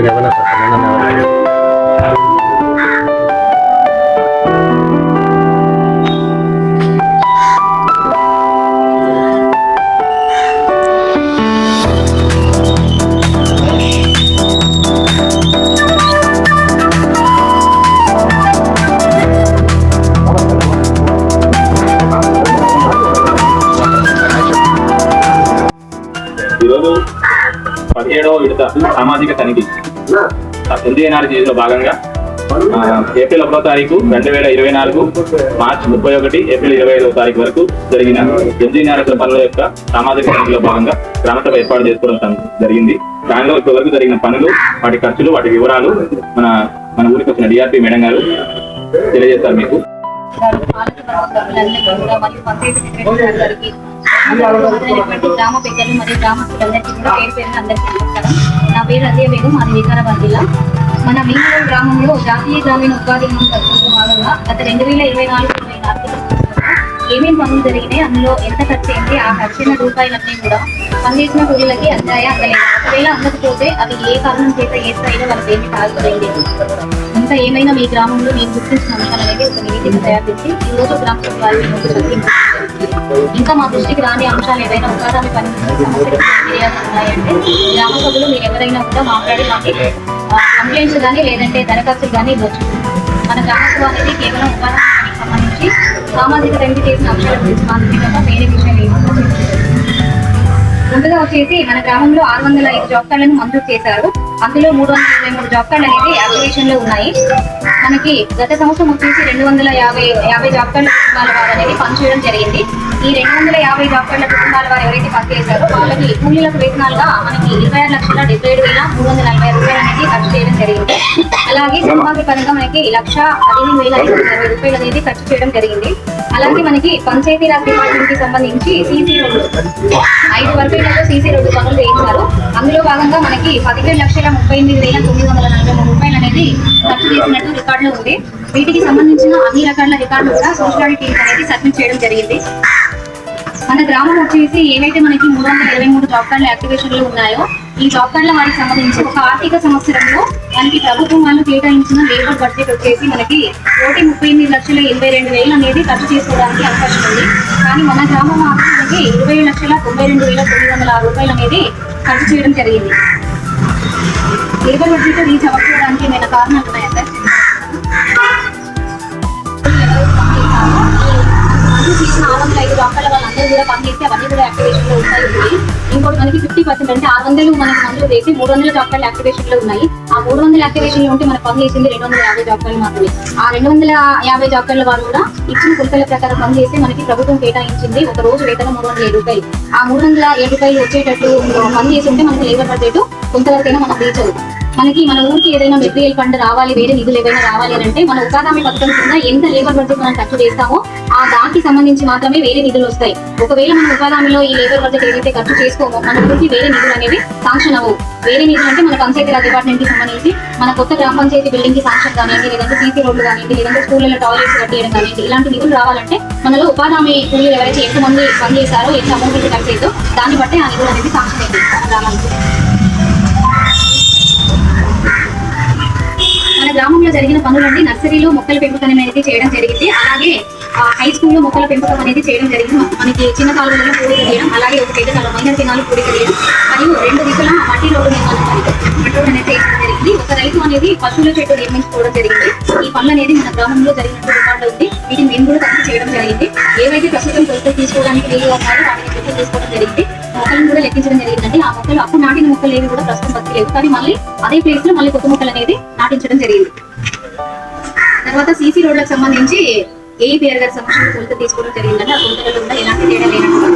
నాకు ఏమైనా సార్ నన్ను ఎవరైనా ఈరోజు పదిహేడవ విడత సామాజిక తనిఖీ ఎన్డీఎన్ఆర్లో భాగంగా ఆ, ఏప్రిల్ ఒకటో తారీఖు రెండు వేల ఇరవై నాలుగు మార్చి ముప్పై ఒకటి ఏప్రిల్ ఇరవై ఐదవ తారీఖు వరకు జరిగిన ఎన్జీఆర్ పనుల యొక్క సామాజిక తనిఖీలో భాగంగా గ్రామసభ ఏర్పాటు చేసుకోవడం జరిగింది. దానిలో ఇప్పటి వరకు జరిగిన పనులు వాటి ఖర్చులు వాటి వివరాలు మన మన ఊరికి వచ్చిన డిఆర్పి మేడం గారు తెలియజేస్తారు మీకు. పాలకవర్గ సభ్యులందరికీ కూడా మరియు పంచాయతీ సెక్రటరీ గారికి గ్రామ పెద్దలు మరియు గ్రామస్తులందరికీ కూడా పేరు పేరున అందరికీ నమస్కారం. నా పేరు అదే బేగం మాది వికారాబాద్ జిల్లా. మన భీమవరం గ్రామంలో జాతీయ గ్రామీణ ఉపాధి హామీ పథకంలో భాగంగా గత రెండు వేల ఇరవై నాలుగు ఇరవై నాలుగు ఏమేమి పనులు జరిగినాయి అందులో ఎంత ఖర్చు అయింది ఆ ఖర్చైన రూపాయలన్నీ కూడా పనిచేసిన కూలీలకి అందాయా అందలేదు? ఒకవేళ అందకపోతే అవి ఏ కారణం చేత ఏ స్థాయిలో వాళ్ళకి ఏమి కాకపోయింది ఇంకా ఏమైనా మీ గ్రామంలో నేను గుర్తించిన అంశాలు అనేది ఒక నివేదిక తయారు చేసి ఈ రోజు గ్రామ సభ్యులు ముందు ఇంకా మా దృష్టికి రాని అంశాలు ఏవైనా ఉపాధి పని సమస్యలు ఫిర్యాదు ఉన్నాయంటే గ్రామ సభలో మీరు ఎవరైనా కూడా మాట్లాడి మాకు కంప్లైంట్స్ కానీ లేదంటే దరఖాస్తులు కానీ ఇవ్వచ్చు. మన గ్రామ సభ అనేది కేవలం ఉపాధి సంబంధించి సామాజిక తనిఖీ చేసిన అంశాల గురించి మాత్రమే తప్ప వేరే విషయాలు ఏమీ ముందుగా వచ్చేసి మన గ్రామంలో ఆరు వందల ఐదు జాబ్ కార్డులను మంజూరు చేశారు. అందులో మూడు వందల ఇరవై మూడు జాబ్ కార్డులు అనేది అప్లికేషన్లో ఉన్నాయి. మనకి గత సంవత్సరం వచ్చేసి రెండు వందల యాభై యాభై జాబ్ కార్డుల కుటుంబాల వారు అనేది పనిచేయడం జరిగింది. ఈ రెండు వందల యాభై జాబ్ కార్డుల కుటుంబాల వారు ఎవరైతే పనిచేశారో వాళ్ళకి కూలీలకు వేతనాలుగా మనకి ఇరవై ఆరు లక్షల డెబ్బై ఏడు వేల మూడు వందల నలభై రూపాయలు అనేది ఖర్చు చేయడం జరిగింది. అలాగే సంపాదన పరంగా మనకి లక్ష పదిహేను వేల ఐదు వందల అరవై రూపాయలు అనేది ఖర్చు చేయడం జరిగింది. అలాగే మనకి పంచాయతీరాజ్ డిపార్ట్మెంట్కి సంబంధించి సీసీ రోడ్లు ఐదు వర్గాలలో సీసీ రోడ్డు పనులు చేయించారు. అందులో భాగంగా మనకి పదిహేడు లక్షల ముప్పై ఎనిమిది వేల తొమ్మిది వందల నలభై మూడు రూపాయలు అనేది ఖర్చు చేసినట్టు రికార్డులో ఉంది. వీటికి సంబంధించిన అన్ని రకాల రికార్డులు కూడా సోషల్ టీమ్స్ అనేది సబ్మిట్ చేయడం జరిగింది. మన గ్రామం వచ్చేసి ఏవైతే మనకి మూడు వందల ఇరవై మూడు జాబ్ కార్డుల యాక్టివేషన్లు ఉన్నాయో ఈ జాబ్ కార్డుల వారికి సంబంధించి ఒక ఆర్థిక సంవత్సరంలో మనకి ప్రభుత్వం వాళ్ళు కేటాయించిన లేబర్ బడ్జెట్ వచ్చేసి మనకి కోటి ముప్పై ఎనిమిది లక్షల ఎనభై రెండు వేలు అనేది ఖర్చు చేసుకోవడానికి అవకాశం ఉంది. కానీ మన గ్రామం మాత్రం మనకి ఇరవై లక్షల తొంభై రెండు వేల తొమ్మిది వందల ఆరు రూపాయలు అనేది ఖర్చు చేయడం జరిగింది. లేబర్ బడ్జెట్ రీచ్ అవ్వకపోవడానికి ఏమైనా కారణాలు ఉన్నాయా? కూడా పనిచేసి అవన్నీ కూడా యాక్టివేషన్లో ఉంటాయి. ఇంకోటి మనకి ఫిఫ్టీ పర్సెంట్ అంటే ఆరు వందలు మనకి మందులు చేసి మూడు వందల డాక్టర్లు యాక్టివేషన్లో ఉన్నాయి. ఆ మూడు వందల యాక్టివేషన్లో ఉంటే మనకు పని చేసింది రెండు వందల యాభై డాక్టర్లు మాత్రమే. ఆ రెండు వందల యాభై డాక్టర్ల వారు కూడా ఇచ్చిన కొలతల ప్రకారం పని చేసి మనకి ప్రభుత్వం కేటాయించింది. ఒక రోజు వేతనం మూడు వందల ఏడు రూపాయలు. ఆ మూడు వందల ఏడు రూపాయలు వచ్చేటట్టు పని చేసి ఉంటే మనకి లేబర్ బడ్జెట్ కొంతవరకైనా మనం రీచ్ అవుతుంది మనకి మన ఊరికి ఏదైనా మెటీరియల్ ఫండ్ రావాలి వేరే నిధులు ఏదైనా రావాలి అని అంటే మన ఉపాధి పథకం కింద ఎంత లేబర్ బడ్జెట్ మనం ఖర్చు చేస్తామో ఆ దానికి సంబంధించి మాత్రమే వేరే నిధులు వస్తాయి. ఒకవేళ మనం ఉపాధిలో ఈ లేబర్ బడ్జెట్ ఏదైతే ఖర్చు చేసుకోమో మన ఊరికి వేరే నిధులు అనేవి సాంక్షన్ అవ్వవు. వేరే నిధులు అంటే మన పంచాయతీ రాజ్ డిపార్ట్మెంట్కి సంబంధించి మన కొత్త గ్రామ పంచాయతీ బిల్డింగ్కి సాంక్షన్ కానివ్వండి లేదంటే సీసీ రోడ్లు కానివ్వండి లేదంటే స్కూళ్ళలో టాయిలెట్స్ కట్టేయడం కానివ్వండి ఇలాంటి నిధులు రావాలంటే మనలో ఉపాధి కూలీలు ఎవరైతే ఎంత మంది పని చేశారో ఎంత అమౌంట్ అయితే ఖర్చు అయిందో దాన్ని బట్టి ఆ నిధులు అనేది సాంక్షన్ అయితే మన మన గ్రామంలో జరిగిన పనులన్నీ నర్సరీలో మొక్కల పెంపకం అనేది చేయడం జరిగింది. అలాగే హై స్కూల్లో మొక్కల పెంపకం అనేది చేయడం జరిగింది. మనకి చిన్న కాలువలలో పూడిక తీయడం అలాగే ఒక పెద్ద కాలువ మైనర్ తినాలు పూడిక తీయడం మరియు రెండు దిక్కుల మట్టి రోడ్డు నిర్మాణం రోడ్డు అనేది చేయడం జరిగింది. ఒక రైతు అనేది పశువుల చెట్టు నిర్మించుకోవడం జరిగింది. ఈ పనులు అనేది మన గ్రామంలో జరిగినట్టు రికార్డు ఉంది వీటిని మేము కూడా తనిఖీ చేయడం జరిగింది. ఏవైతే ప్రస్తుతం కొలతలు తీసుకోవడానికి వీలు ఉన్నాయో వాటిని కొలతలు తీసుకోవడం జరిగింది. మొక్కలను కూడా లెక్కించడం జరిగిందండి. ఆ మొక్కలు అప్పుడు నాటిన మొక్కలు ఏవి కూడా ప్రస్తుతం బతిలేవు కానీ మళ్ళీ అదే ప్లేస్లో మళ్ళీ కొత్త మొక్కలు అనేది నాటించడం జరిగింది. తర్వాత సీసీ రోడ్లకు సంబంధించి ఏ పేరు గారి సమస్యలు కొలత తీసుకోవడం జరిగిందండి. ఆ కొలతలలో కూడా ఎలాంటి తేడా లేనట్టు.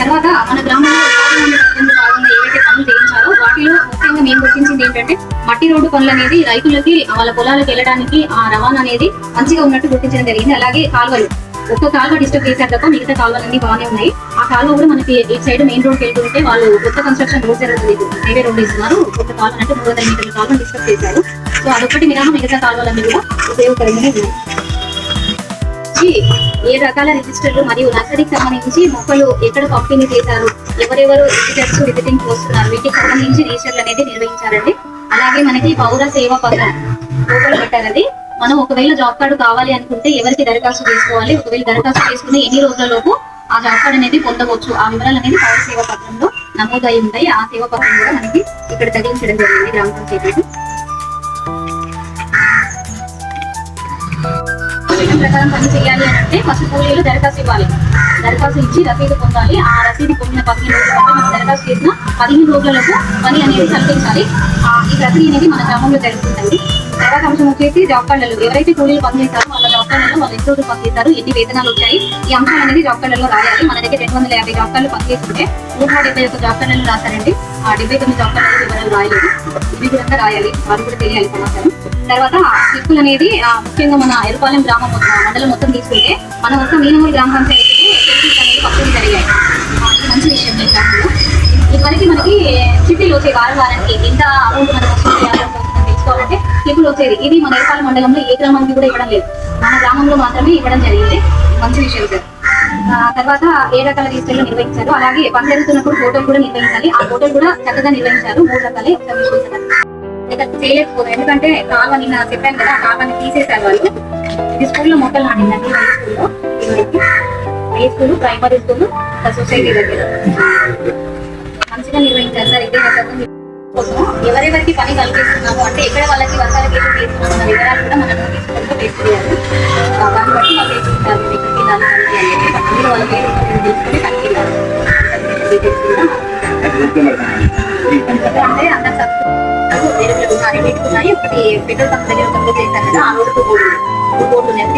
తర్వాత మన గ్రామంలో భాగంగా ఏవైతే పనులు చేయించారో వాటిలో ముఖ్యంగా మేము గుర్తించింది ఏంటంటే మట్టి రోడ్డు పనులు అనేది రైతులకి వాళ్ళ పొలాలకు వెళ్ళడానికి ఆ రవాణా అనేది మంచిగా ఉన్నట్టు గుర్తించడం జరిగింది. అలాగే కాలువలు. ఒక్క కాలువ డిస్టర్బ్ చేశారు తప్ప మిగతా కాలువలన్నీ బాగానే ఉన్నాయి. ఆ కాలువ కూడా మనకి ఇటు సైడ్ మెయిన్ రోడ్ వెళ్తుంటే వాళ్ళు కొత్త కన్స్ట్రక్షన్ రోడ్ జరుగుతుంది హైవే రోడ్ ఇస్తున్నారు కొత్త కాలువ అంటే మూడు వందల మీటర్ల కాలువ డిస్టర్బ్ చేశారు. సో అదొకటి మినహా మిగతా కాలువలన్నీ కూడా ఉపయోగకరంగానే ఉన్నాయి. ఏ రకాల రిజిస్టర్లు మరియు నర్సరీకి సంబంధించి మొక్కలు ఎక్కడ పంపిణీ చేశారు? ఎవరెవరు విజిటర్స్ విజిటింగ్ వస్తున్నారు వీటికి సంబంధించి రిజిస్టర్లు అనేది నిర్వహించారండి. అలాగే మనకి పౌర సేవా పథకం లోపల పెట్టారండి. మనం ఒకవేళ జాబ్ కార్డు కావాలి అనుకుంటే ఎవరికి దరఖాస్తు చేసుకోవాలి? ఒకవేళ దరఖాస్తు చేసుకుని ఎన్ని రోజులలోపు ఆ జాబ్ కార్డు అనేది పొందవచ్చు? ఆ వివరాలు అనేది పౌర సేవా పత్రంలో నమోదు అయి ఉంటాయి. ఆ సేవా పత్రం కూడా మనకి ఇక్కడ తగిలించడం జరిగింది గ్రామ పంచాయతీకి చట్టం ప్రకారం పని చేయాలి అని అంటే ఫస్ట్ కూలీలు దరఖాస్తు ఇవ్వాలి. దరఖాస్తు ఇచ్చి రసీదు పొందాలి. ఆ రసీదు పొందిన పదిహేను రోజుల కంటే మనం దరఖాస్తు చేసిన పదిహేను రోజులకు పని అనేది కల్పించాలి ఈ ప్రక్రియ అనేది మన గ్రామంలో జరుగుతుందండి. తర్వాత అంశం వచ్చేసి జాబ్ కార్డులు ఎవరైతే కూలీలు పనిచేస్తారో వాళ్ళ జాబ్ మా వాళ్ళు ఎన్ని రోజులు ఎన్ని వేతనాలు వచ్చాయి? ఈ అంశాలు అనేది జాబ్ కార్డులలో రాయాలి. మన దగ్గర రెండు వందల యాభై జాబ్ కార్డులు పనిచేస్తుంటే నూట డెబ్బై ఒక్క జాబ్ కార్డులలో రాశారండి. ఆ డెబ్బై తొమ్మిది జాబ్ కార్డులు వివరాలు రాయలేదు. ఇవి కూడా రాయాలి. వారు కూడా తెలియాలి సమాచారం. తర్వాత స్లిప్పులు అనేది ముఖ్యంగా మన ఎరుపాలెం గ్రామం మండలం మొత్తం తీసుకుంటే మన మొత్తం మీనమూరు గ్రామ పంచాయతీకి స్లిప్పులు అనేది పంపిణీ జరిగాయి. మంచి విషయం ఈ గ్రామంలో ఇదివరకు మనకి చిట్టీలు వచ్చే వారం వారానికి ఎంత అమౌంట్ మనకు వస్తుంది తెలుసుకోవాలంటే స్లిప్పులు వచ్చేది ఇది మన ఎరుపాలెం మండలంలో ఏ గ్రామానికి కూడా ఇవ్వడం లేదు. మన గ్రామంలో మాత్రమే ఇవ్వడం జరిగింది. మంచి విషయం సార్. తర్వాత ఏ రకాల రిజిస్టర్లు నిర్వహించారు? అలాగే పని జరుగుతున్నప్పుడు ఫోటోలు కూడా నిర్వహించాలి. ఆ ఫోటోలు కూడా చక్కగా నిర్వహించారు. మూడు రకాలే ఒకసారి చూపించారు ఇక్కడ చేయలేకపోతే ఎందుకంటే కాలువ నిన్న చెప్పాను కదా ఆ కాలువని తీసేశారు వాళ్ళు. ఇది స్కూల్లో మొక్కలు నాటిందండి హై స్కూల్లో. High school primary school society దగ్గర. మంచిగా నిర్వహించారు సార్. ఇదే రకంగా ఎవరెవరికి పని కల్పిస్తున్నాము అంటే ఎక్కడ వాళ్ళకి వర్గాల తీసుకున్నాము తీసుకున్న వివరాలు కూడా మన నోటీస్ వేసి దాన్ని బట్టి వాళ్ళు వేసుకుంటారు ఎక్కడికి వెళ్ళాలి అని చెప్పి అందులో వాళ్ళ పేరు తెలుసుకుని డీటెయిల్స్ కూడా అంటే అందరు సబ్స్క్రైబ్ వేరే ఉన్నాయి పెట్టుకున్నాయి. ఒకటి పెట్రోల్ పంప్ దగ్గర ఒక చేశారు కదా ఆ రోజు బోర్డు మూడు బోర్డు ఉన్నాయి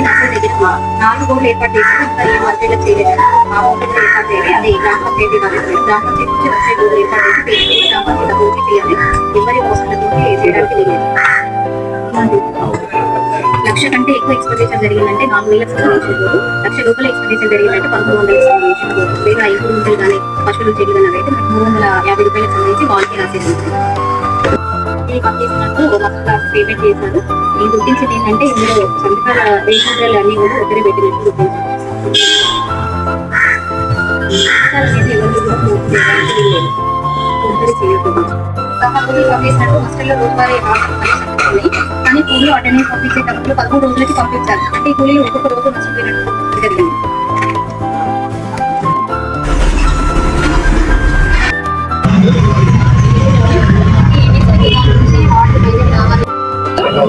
నాలుగు బోర్డులు ఏర్పాటు చేశారు ఇంకా చేయలేదు ఆ ఏర్పాటు చేయాలి అదే గ్రామ పంచాయతీ గ్రామ పంచాయతీ నుంచి వచ్చే ఏర్పాటు చేసి గ్రామ పంచాయతీ చేయాలి ఎవరి చేయడానికి లేదు లక్ష కంటే ఎక్కువ ఎక్స్పెక్టేషన్ జరిగిందంటే నాలుగు వేలకు సంబంధించిన లక్ష లోపల ఎక్స్పెక్టేషన్ జరిగిందంటే పదమూడు వందలకు సంబంధించిన లేదా ఐదు వందలు కానీ పశువులు చెల్లి కానీ అయితే మూడు వందల యాభై రూపాయలకు సంబంధించి వాళ్ళకి రాసేది. ఇది పంపిస్తున్నట్టు ఫస్ట్ పేమెంట్ చేశారు నేను గుర్తించింది ఏంటంటే ఇందులో సంతకాల రేషన్ అన్ని కూడా ఒకరే పెట్టినట్టు కాకపోతే హాస్టల్లో రోజువారీ కానీ అటెండెన్స్ పంపించేటప్పుడు పదమూడు రోజులకి పంపించాలి అంటే ఈ కూలీలు ఒక్కొక్క రోజు నష్టపోయినట్టు జరిగింది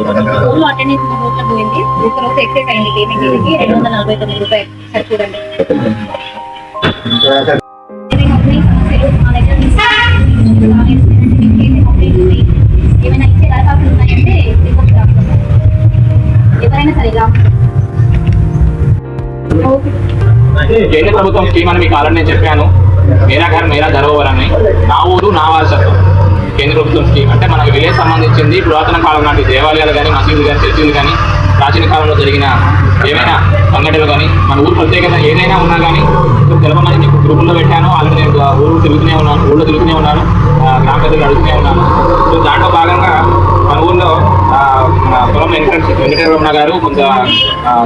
అటెండెన్స్ రోజులు పోయింది ఒక రోజు ఎక్సెస్ అయింది పేమెంట్ రెండు వందల నలభై తొమ్మిది రూపాయలు. సరే చూడండి. ఏమైనా ఇచ్చే దరఖాస్తులు ఉన్నాయంటే రిపోర్ట్ ఎవరైనా సరే కేంద్ర ప్రభుత్వం స్కీమ్ అని మీకు ఆల్రెడీ నేను చెప్పాను. మేరా ఘర్ మేరా ధరోవర్ అని. నా ఊరు నా వారసత్వం. కేంద్ర ప్రభుత్వం స్కీమ్ అంటే మనకి విలేజ్ సంబంధించింది పురాతన కాలం నాటి దేవాలయాలు కానీ మసీదులు కానీ చర్చిలు కానీ ప్రాచీన కాలంలో జరిగిన ఏమైనా సంఘటనలు కానీ మన ఊరు ప్రత్యేకత ఏదైనా ఉన్నా కానీ ఇప్పుడు తెలపమని మీకు గ్రూపుల్లో పెట్టాను. ఆల్రెడీ నేను ఊరు తిరుగుతూనే ఉన్నాను ఊళ్ళో తిరుగుతూనే ఉన్నాను గ్రామ పెద్దలు అడుగుతూనే ఉన్నాను. సో దాంట్లో భాగంగా మన ఊళ్ళో పొలం వెంకట వెంకటరమణ గారు కొంత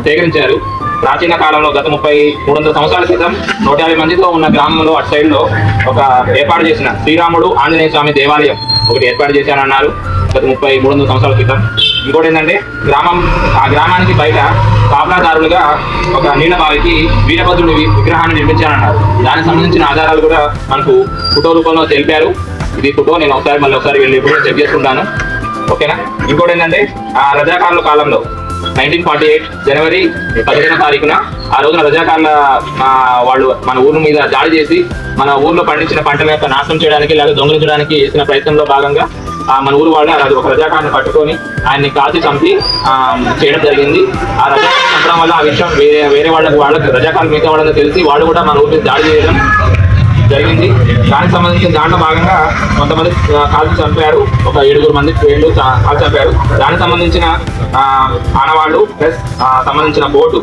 సేకరించారు. ప్రాచీన కాలంలో గత ముప్పై మూడు వందల సంవత్సరాల క్రితం నూట యాభై మందితో ఉన్న గ్రామంలో అటు సైడ్లో ఒక ఏర్పాటు చేసిన శ్రీరాముడు ఆంజనేయ స్వామి దేవాలయం ఒకటి ఏర్పాటు చేశానన్నారు గత ముప్పై మూడు వందల సంవత్సరాల క్రితం. ఇంకోటి ఏంటంటే గ్రామం ఆ గ్రామానికి బయట కాపలాదారులుగా ఒక నీలబావికి బావికి వీరభద్రుడి విగ్రహాన్ని నిర్మించానన్నారు. దానికి సంబంధించిన ఆధారాలు కూడా మనకు ఫోటో రూపంలో తెలిపారు. ఇది ఫోటో నేను ఒకసారి మళ్ళీ ఒకసారి వెళ్ళి కూడా చెక్ చేసుకుంటాను. ఓకేనా? ఇంకోటి ఏంటంటే ఆ రజాకారుల కాలంలో నైన్టీన్ ఫార్టీ ఎయిట్ జనవరి పదిహేనో తారీఖున ఆ రోజున రజాకారుల వాళ్ళు మన ఊరు మీద దాడి చేసి మన ఊర్లో పండించిన పంటల యొక్క నాశనం చేయడానికి లేదా దొంగిలించడానికి చేసిన ప్రయత్నంలో భాగంగా ఆ, మన ఊరు వాళ్ళు ఆ ఒక రజాకారుని పట్టుకొని ఆయన్ని కాల్చి చంపి చేయడం జరిగింది. ఆ రజాకారం చంపడం వల్ల ఆ విషయం వేరే వేరే వాళ్ళకి వాళ్ళకి రజాకారులు మిగతా వాళ్ళకి తెలిసి వాళ్ళు కూడా మన ఊరి మీద దాడి చేయడం జరిగింది. దానికి సంబంధించిన దాంట్లో భాగంగా కొంతమంది కాల్చి చంపారు. ఒక ఏడుగురు మంది పేర్లు కాల్చి చంపారు. దానికి సంబంధించిన ఆనవాళ్ళు ప్లస్ సంబంధించిన బోటు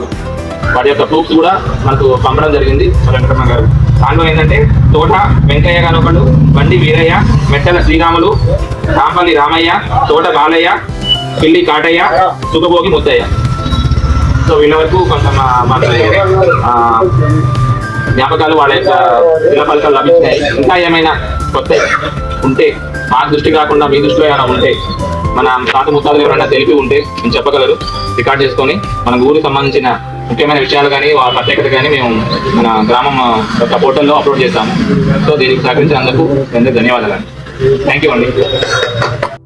వాటి యొక్క ప్రూఫ్స్ కూడా మనకు పంపడం జరిగింది. వెంకటరమణ గారు. దాంట్లో ఏంటంటే తోట వెంకయ్య గారు బండి వీరయ్య మెట్టల శ్రీరాములు రాంపల్లి రామయ్య తోట బాలయ్య పిల్లి కాటయ్య సుగభోగి ముద్దయ్య సో వీళ్ళ వరకు కొంత మా- జ్ఞాపకాలు వాళ్ళ యొక్క శిలపలకలు లభించినాయి ఇంకా ఏమైనా కొత్త ఉంటే మా దృష్టి కాకుండా మీ దృష్టిలో ఏమైనా ఉంటే మన తాత ముత్తాతలు ఎవరైనా తెలిపి ఉంటే మేము చెప్పగలరు. రికార్డ్ చేసుకొని మన ఊరికి సంబంధించిన ముఖ్యమైన విషయాలు కానీ వాళ్ళ ప్రత్యేకత కానీ మేము మన గ్రామం యొక్క పోర్టల్లో అప్లోడ్ చేస్తాము. సో దీనికి సహకరించినందుకు అందరికీ ధన్యవాదాలు థ్యాంక్ యూ అండి.